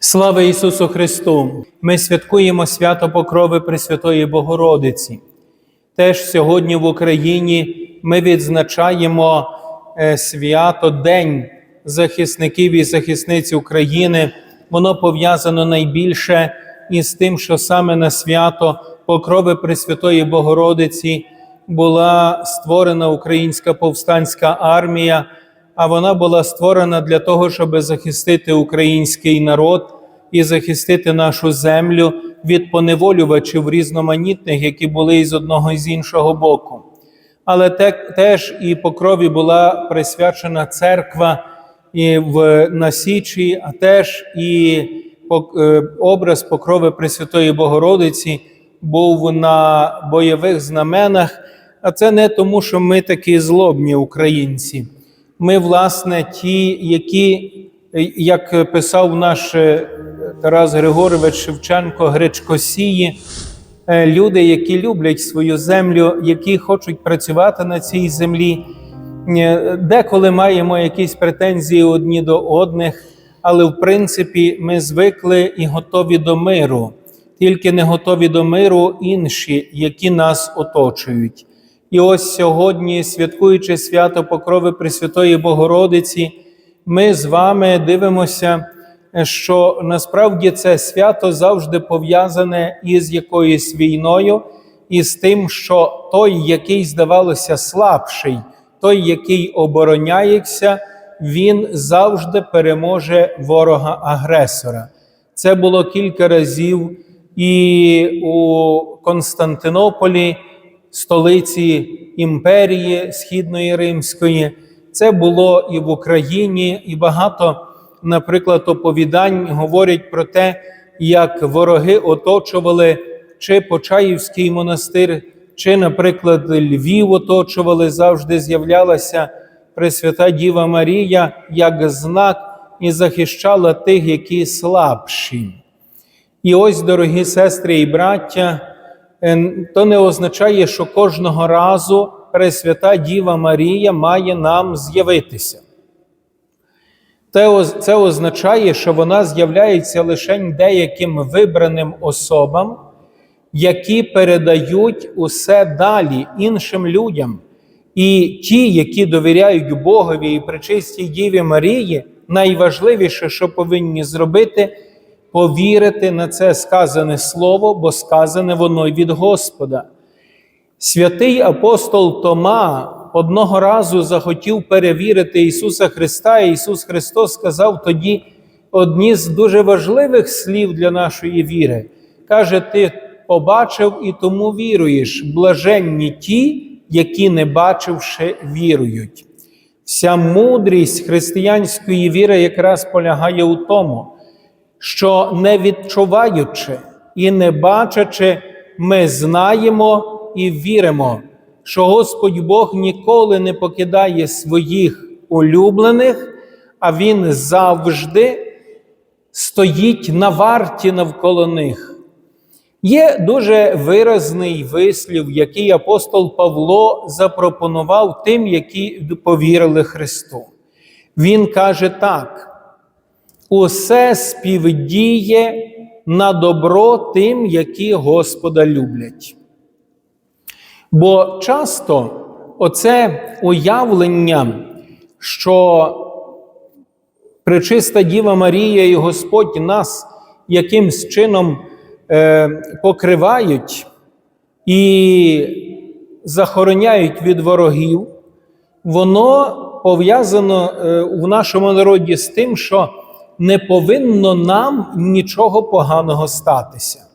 Слава Ісусу Христу! Ми святкуємо свято Покрови Пресвятої Богородиці. Теж сьогодні в Україні ми відзначаємо е, свято День захисників і захисниць України. Воно пов'язано найбільше із тим, що саме на свято Покрови Пресвятої Богородиці була створена Українська повстанська армія, а вона була створена для того, щоб захистити український народ і захистити нашу землю від поневолювачів різноманітних, які були із одного і з іншого боку. Але те, теж і покрові була присвячена церква і в на Січі, а теж і е, образ покрови Пресвятої Богородиці був на бойових знаменах. А це не тому, що ми такі злобні українці. Ми, власне, ті, які, е, як писав наш е, Тарас Григорович Шевченко, гречкосії, е, люди, які люблять свою землю, які хочуть працювати на цій землі. Деколи маємо якісь претензії одні до одних, але в принципі ми звикли і готові до миру, тільки не готові до миру інші, які нас оточують. І ось сьогодні, святкуючи свято Покрови Пресвятої Богородиці, ми з вами дивимося, що насправді це свято завжди пов'язане із якоюсь війною, і з тим, що той, який, здавалося, слабший, той, який обороняється, він завжди переможе ворога-агресора. Це було кілька разів і у Константинополі, столиці імперії Східної Римської. Це було і в Україні, і багато, наприклад, оповідань говорять про те, як вороги оточували чи Почаївський монастир, чи, наприклад, Львів оточували, завжди з'являлася Пресвята Діва Марія як знак і захищала тих, які слабші. І ось, дорогі сестри і браття, то не означає, що кожного разу Пресвята Діва Марія має нам з'явитися. Це, означає, що вона з'являється лише деяким вибраним особам, які передають усе далі іншим людям. І ті, які довіряють Богові і причистій Діві Марії, найважливіше, що повинні зробити, повірити на це сказане слово, бо сказане воно від Господа. Святий апостол Тома одного разу захотів перевірити Ісуса Христа, і Ісус Христос сказав тоді одні з дуже важливих слів для нашої віри. Каже, ти побачив і тому віруєш. Блаженні ті, які не бачивши, вірують. Вся мудрість християнської віри якраз полягає у тому, що не відчуваючи і не бачачи, ми знаємо і віримо, що Господь Бог ніколи не покидає своїх улюблених, а Він завжди стоїть на варті навколо них. Є дуже виразний вислів, який апостол Павло запропонував тим, які повірили Христу. Він каже так: усе співдіє на добро тим, які Господа люблять. Бо часто оце уявлення, що Пречиста Діва Марія і Господь нас якимсь чином е, покривають і захороняють від ворогів, воно пов'язано е, в нашому народі з тим, що не повинно нам нічого поганого статися.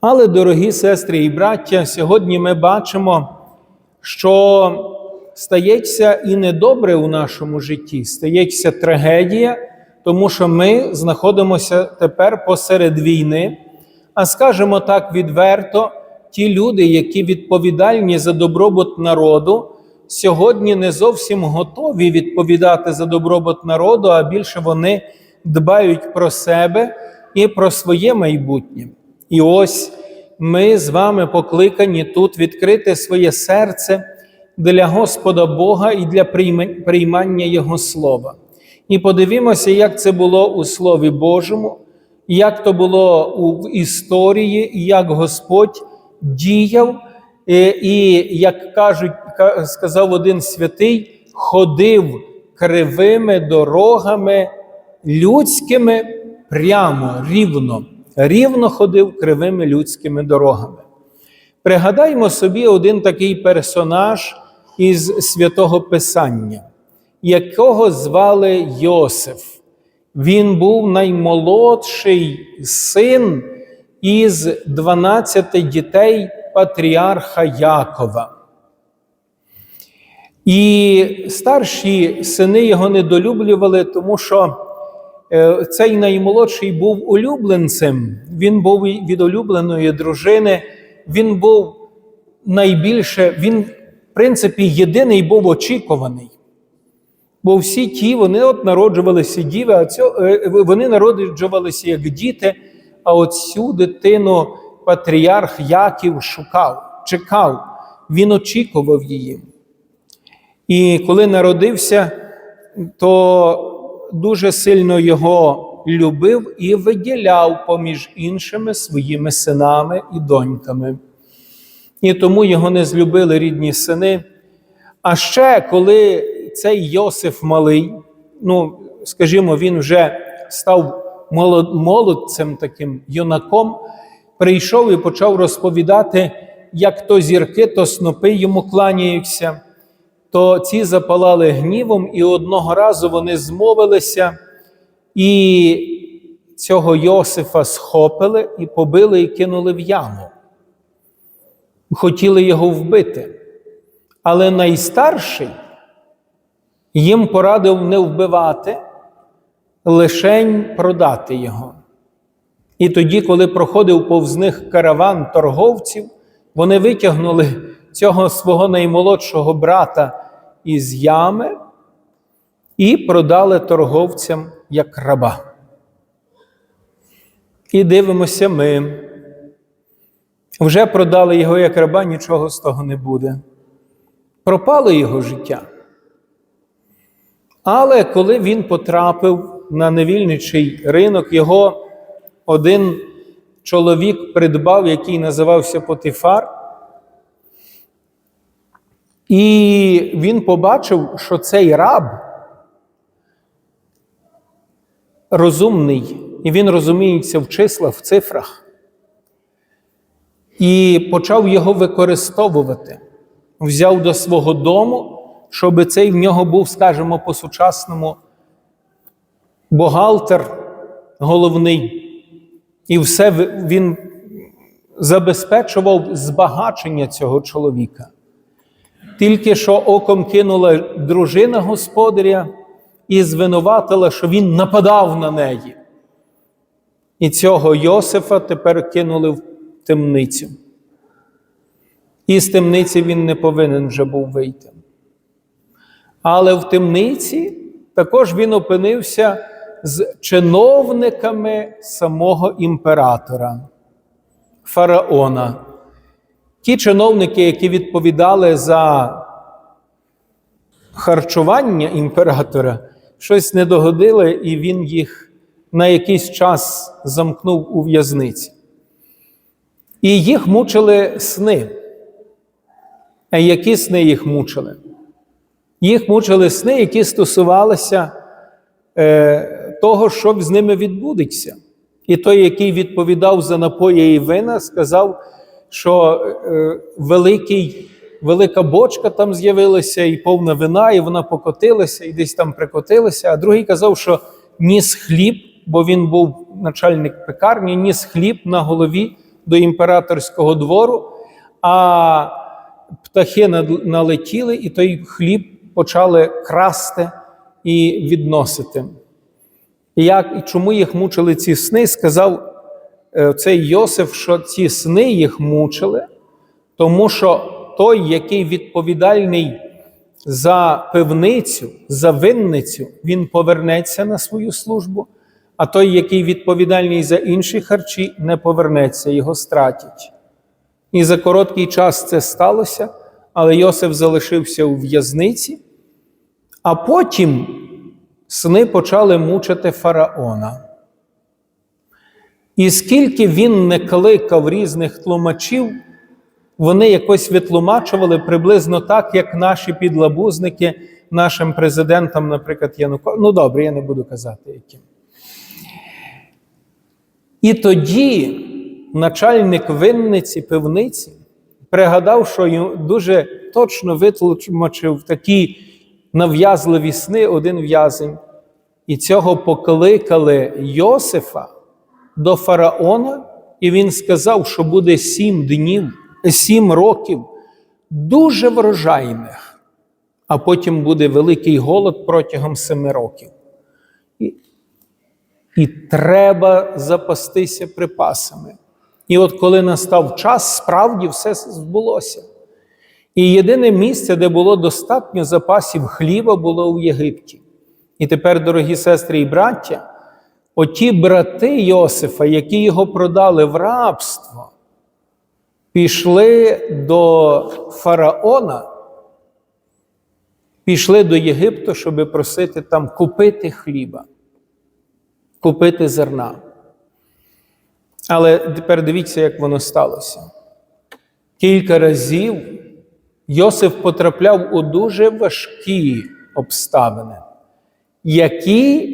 Але, дорогі сестри і браття, сьогодні ми бачимо, що стається і недобре у нашому житті, стається трагедія, тому що ми знаходимося тепер посеред війни. А скажемо так відверто, ті люди, які відповідальні за добробут народу, сьогодні не зовсім готові відповідати за добробут народу, а більше вони дбають про себе і про своє майбутнє. І ось ми з вами покликані тут відкрити своє серце для Господа Бога і для приймання Його слова. І подивімося, як це було у Слові Божому, як то було у історії, як Господь діяв, і, як кажуть, сказав один святий, ходив кривими дорогами людськими прямо, рівно, рівно ходив кривими людськими дорогами. Пригадаймо собі один такий персонаж із святого Писання, якого звали Йосиф. Він був наймолодший син із 12 дітей патріарха Якова. І старші сини його недолюблювали, тому що е, цей наймолодший був улюбленцем, він був від улюбленої дружини, він був найбільше, він, в принципі, єдиний був очікуваний. Бо всі ті, вони от народжувалися діви, а цьо, е, вони народжувалися як діти, а от цю дитину патріарх Яків шукав, чекав, він очікував її. І коли народився, то дуже сильно його любив і виділяв поміж іншими своїми синами і доньками. І тому його не злюбили рідні сини. А ще коли цей Йосиф малий, ну, скажімо, він вже став молодцем таким юнаком, прийшов і почав розповідати, як то зірки, то снопи йому кланяються, то ці запалали гнівом, і одного разу вони змовилися, і цього Йосифа схопили і побили і кинули в яму. Хотіли його вбити. Але найстарший їм порадив не вбивати, лишень продати його. І тоді, коли проходив повз них караван торговців, вони витягнули цього свого наймолодшого брата із ями і продали торговцям як раба. І дивимося ми. Вже продали його як раба, нічого з того не буде. Пропало його життя. Але коли він потрапив на невільничий ринок, його один чоловік придбав, який називався Потифар. І він побачив, що цей раб розумний, і він розуміється в числах, в цифрах. І почав його використовувати. Взяв до свого дому, щоб цей в нього був, скажімо, по-сучасному бухгалтер головний. І все він забезпечував збагачення цього чоловіка. Тільки що оком кинула дружина господаря і звинуватила, що він нападав на неї. І цього Йосифа тепер кинули в темницю. І з темниці він не повинен вже був вийти. Але в темниці також він опинився з чиновниками самого імператора, фараона. Ті чиновники, які відповідали за харчування імператора, щось не догодили, і він їх на якийсь час замкнув у в'язниці. І їх мучили сни. А які сни їх мучили? Їх мучили сни, які стосувалися е, того, що з ними відбудеться. І той, який відповідав за напої і вина, сказав, що е, великий, велика бочка там з'явилася, і повна вина, і вона покотилася, і десь там прикотилася. А другий казав, що ніс хліб, бо він був начальник пекарні, ніс хліб на голові до імператорського двору, а птахи налетіли, і той хліб почали красти і відносити. І як, і чому їх мучили ці сни, сказав е, цей Йосиф, що ці сни їх мучили, тому що той, який відповідальний за пивницю, за винницю, він повернеться на свою службу, а той, який відповідальний за інші харчі, не повернеться, його стратять. І за короткий час це сталося, але Йосиф залишився у в'язниці, а потім сни почали мучити фараона. І скільки він не кликав різних тлумачів, вони якось витлумачували приблизно так, як наші підлабузники нашим президентам, наприклад, Януко. Ну добре, я не буду казати яким. І тоді начальник винниці, пивниці пригадав, що йому дуже точно витлумачив такі нав'язливі сни один в'язень. І цього покликали Йосифа до фараона, і він сказав, що буде сім днів, сім років дуже врожайних, а потім буде великий голод протягом семи років. І, і треба запастися припасами. І от коли настав час, справді все збулося. І єдине місце, де було достатньо запасів хліба, було у Єгипті. І тепер, дорогі сестри і браття, оті брати Йосифа, які його продали в рабство, пішли до фараона, пішли до Єгипту, щоб просити там купити хліба, купити зерна. Але тепер дивіться, як воно сталося. Кілька разів Йосиф потрапляв у дуже важкі обставини, які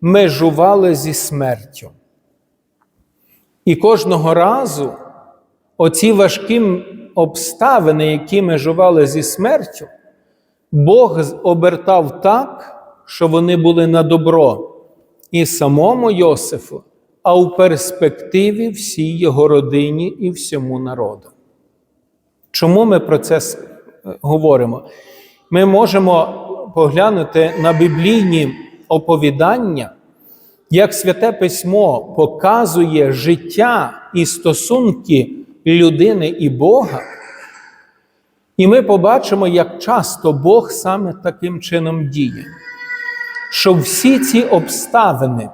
межували зі смертю. І кожного разу оці важкі обставини, які межували зі смертю, Бог обертав так, що вони були на добро і самому Йосифу, а у перспективі всій його родині і всьому народу. Чому ми про це говоримо? Ми можемо поглянути на біблійні оповідання, як Святе Письмо показує життя і стосунки людини і Бога. І ми побачимо, як часто Бог саме таким чином діє, що всі ці обставини,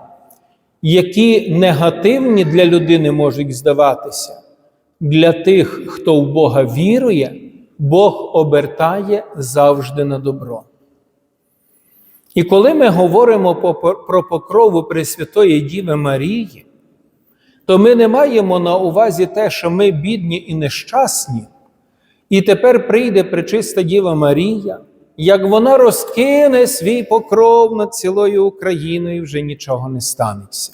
які негативні для людини можуть здаватися, для тих, хто в Бога вірує, Бог обертає завжди на добро. І коли ми говоримо про покрову Пресвятої Діви Марії, то ми не маємо на увазі те, що ми бідні і нещасні, і тепер прийде пречиста Діва Марія, як вона розкине свій покров над цілою Україною, вже нічого не станеться.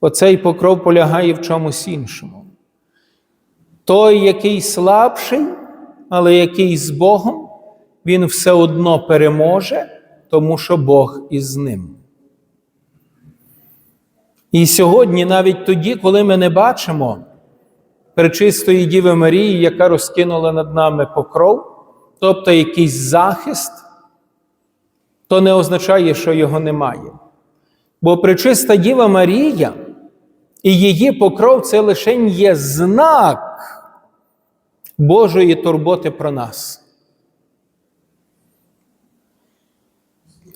Оцей покров полягає в чомусь іншому. Той, який слабший, але який з Богом, він все одно переможе, тому що Бог із ним. І сьогодні, навіть тоді, коли ми не бачимо пречистої Діви Марії, яка розкинула над нами покров, тобто якийсь захист, то не означає, що його немає. Бо пречиста Діва Марія і її покров це лише є знак Божої турботи про нас.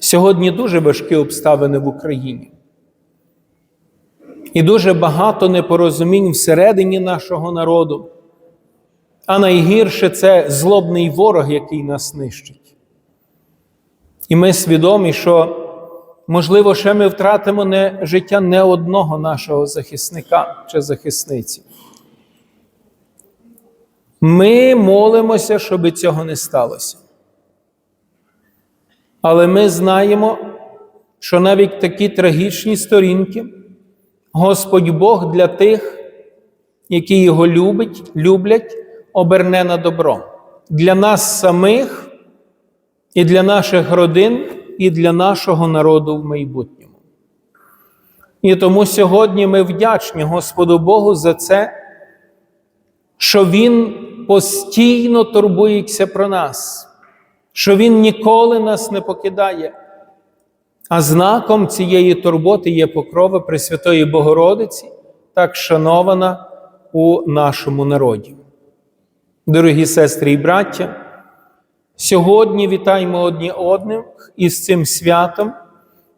Сьогодні дуже важкі обставини в Україні. І дуже багато непорозумінь всередині нашого народу. А найгірше це злобний ворог, який нас нищить. І ми свідомі, що, можливо, ще ми втратимо не життя не одного нашого захисника чи захисниці. Ми молимося, щоб цього не сталося. Але ми знаємо, що навіть такі трагічні сторінки Господь Бог для тих, які його любить, люблять, оберне на добро. Для нас самих, і для наших родин, і для нашого народу в майбутньому. І тому сьогодні ми вдячні Господу Богу за це, що Він постійно турбується про нас, що Він ніколи нас не покидає. А знаком цієї турботи є покрова Пресвятої Богородиці, так шанована у нашому народі. Дорогі сестри і браття, сьогодні вітаємо одні одних із цим святом,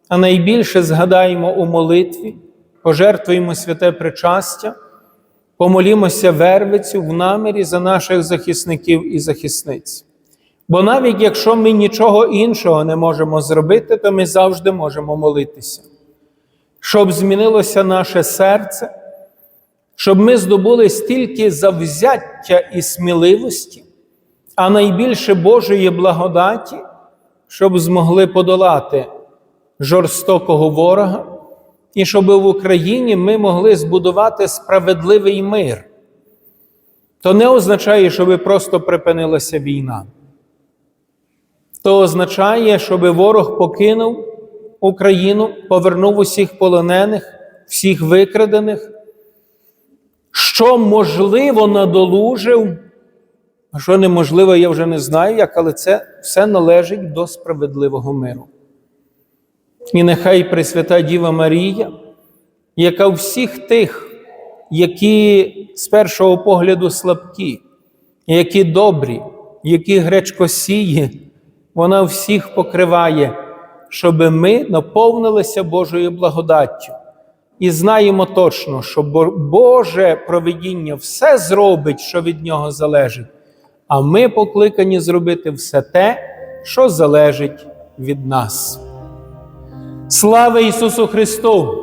а найбільше згадаємо у молитві, пожертвуємо святе причастя, помолімося вервицю в намірі за наших захисників і захисниць. Бо навіть якщо ми нічого іншого не можемо зробити, то ми завжди можемо молитися, щоб змінилося наше серце, щоб ми здобули стільки завзяття і сміливості, а найбільше Божої благодаті, щоб змогли подолати жорстокого ворога, і щоб в Україні ми могли збудувати справедливий мир. То не означає, щоб просто припинилася війна. То означає, щоб ворог покинув Україну, повернув усіх полонених, всіх викрадених, що можливо надолужив, а що неможливо, я вже не знаю як, але це все належить до справедливого миру. І нехай Пресвята Діва Марія, яка всіх тих, які з першого погляду слабкі, які добрі, які гречкосії, вона всіх покриває, щоб ми наповнилися Божою благодаттю. І знаємо точно, що Боже провидіння все зробить, що від нього залежить, а ми покликані зробити все те, що залежить від нас. Слава Ісусу Христу!